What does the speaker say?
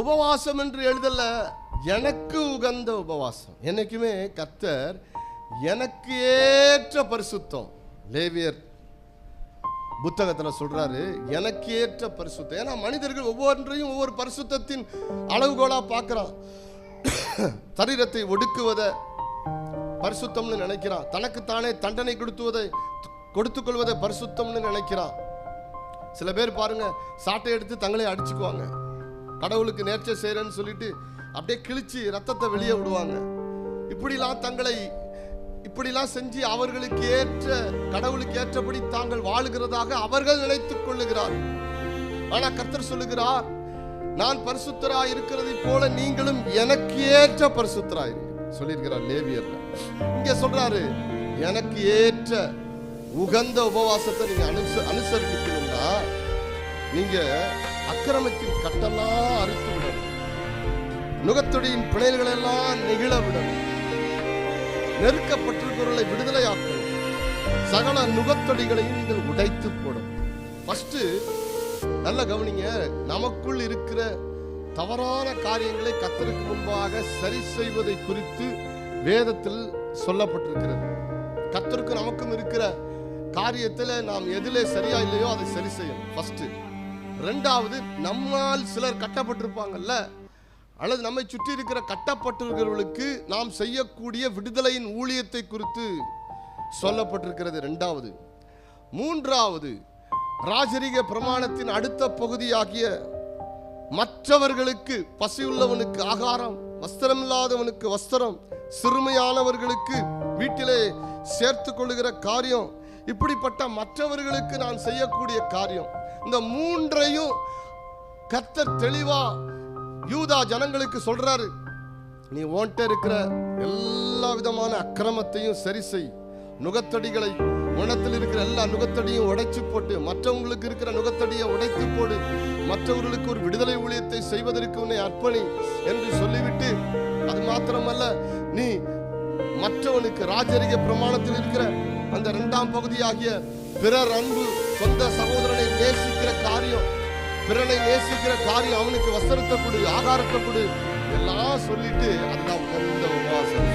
உபவாசம் என்று எழுதல எனக்கு உகந்த உபவாசம். என்னைக்குமே கத்தர் எனக்கு ஏற்ற பரிசுத்தம். லேவியர் புத்தகத்தில் சொல்றாரு எனக்கு ஏற்ற பரிசுத்தம். ஏன்னா மனிதர்கள் ஒவ்வொன்றையும் ஒவ்வொரு பரிசுத்தத்தின் அளவுகோலா பார்க்கறான். சரீரத்தை ஒடுக்குவதை பரிசுத்தம்னு நினைக்கிறான். தனக்கு தானே தண்டனை கொடுத்துவதை கொடுத்துக் கொள்வதை பரிசுத்தம்னு நினைக்கிறான். சில பேர் பாருங்க சாட்டை எடுத்து தங்களே அடிச்சுக்குவாங்க. கடவுளுக்கு நேர்ச்சை செய்கிறேன்னு சொல்லிட்டு அப்படியே கிழிச்சு ரத்தத்தை வெளியே விடுவாங்க. இப்படிலாம் தங்களை இப்படிலாம் செஞ்சு அவர்களுக்கு ஏற்ற கடவுளுக்கு ஏற்றபடி தாங்கள் வாழுகிறதாக அவர்கள் நினைத்துக் கொள்ளுகிறார். ஆனா கர்த்தர் சொல்லுகிறார் நான் பரிசுத்தரா இருக்கிறதை போல நீங்களும் எனக்கு ஏற்ற பரிசுத்தராய் சொல்லியிருக்கிறார் லேவியர் இங்க சொல்றாரு எனக்கு ஏற்ற உகந்த உபவாசத்தை நீங்க அனுச அனுசரிக்கணும்னா நீங்க அக்கிரமத்தின் கட்டெல்லாம் அறுத்து விடணும் நுகத்தொடியின் பிழைகளெல்லாம் எல்லாம் நெகிழ விடணும் நெருக்கப்பட்டிருக்கிறவர்களை விடுதலையாக்கணும் சகல நுகத்தொடிகளையும் நீங்கள் உடைத்து போடும். ஃபர்ஸ்ட் நல்ல கவனிங்க நமக்குள் இருக்கிற தவறான காரியங்களை கத்தருக்கு முன்பாக சரி செய்வதை குறித்து வேதத்தில் சொல்லப்பட்டிருக்கிறது. கத்தருக்கு நமக்கும் இருக்கிற காரியத்தில் நாம் எதிலே சரியா இல்லையோ அதை சரி செய்யணும். ஃபர்ஸ்ட் ரெண்டாவது நம்மால் சிலர் கட்டப்பட்டிருப்பாங்கல்ல? அல்லது நம்மை சுற்றி இருக்கிற கட்டப்பட்டிருக்கிறவர்களுக்கு நாம் செய்யக்கூடிய விடுதலையின் ஊழியத்தை குறித்து சொல்லப்பட்டிருக்கிறது ரெண்டாவது. மூன்றாவது ராஜரிக பிரமாணத்தின் அடுத்த பகுதியாகிய மற்றவர்களுக்கு பசியுள்ளவனுக்கு ஆகாரம் வஸ்திரமில்லாதவனுக்கு வஸ்திரம் சிறுமையானவர்களுக்கு வீட்டிலே சேர்த்து கொள்ளுகிற காரியம் இப்படிப்பட்ட மற்றவர்களுக்கு நான் செய்யக்கூடிய காரியம். இந்த மூன்றையும் கத்தர் தெளிவா யூதா ஜனங்களுக்கு சொல்றாரு. நீ ஓன்ட்ட இருக்கிற எல்லா விதமான அக்கிரமத்தையும் சரி செய். நுகத்தடிகளை உணத்தில் இருக்கிற எல்லா நுகத்தடியும் உடைச்சு போட்டு மற்றவங்களுக்கு இருக்கிற நுகத்தடியை உடைத்து போடு. மற்றவர்களுக்கு ஒரு விடுதலை ஊழியத்தை செய்வதற்கு உன்னை அர்ப்பணி என்று சொல்லிவிட்டு அது மாத்திரமல்ல நீ மற்றவனுக்கு ராஜரிக பிரமாணத்தில் இருக்கிற அந்த இரண்டாம் பகுதியாகிய பிறர் அன்பு சொந்த சகோதரனை நேசிக்கிற காரியம் பிறனை நேசிக்கிற காரியம் அவனுக்கு வஸ்திரத்தை கொடு ஆகாரத்தை கொடு எல்லாம் சொல்லிட்டு அந்த உகந்த உபவாசம்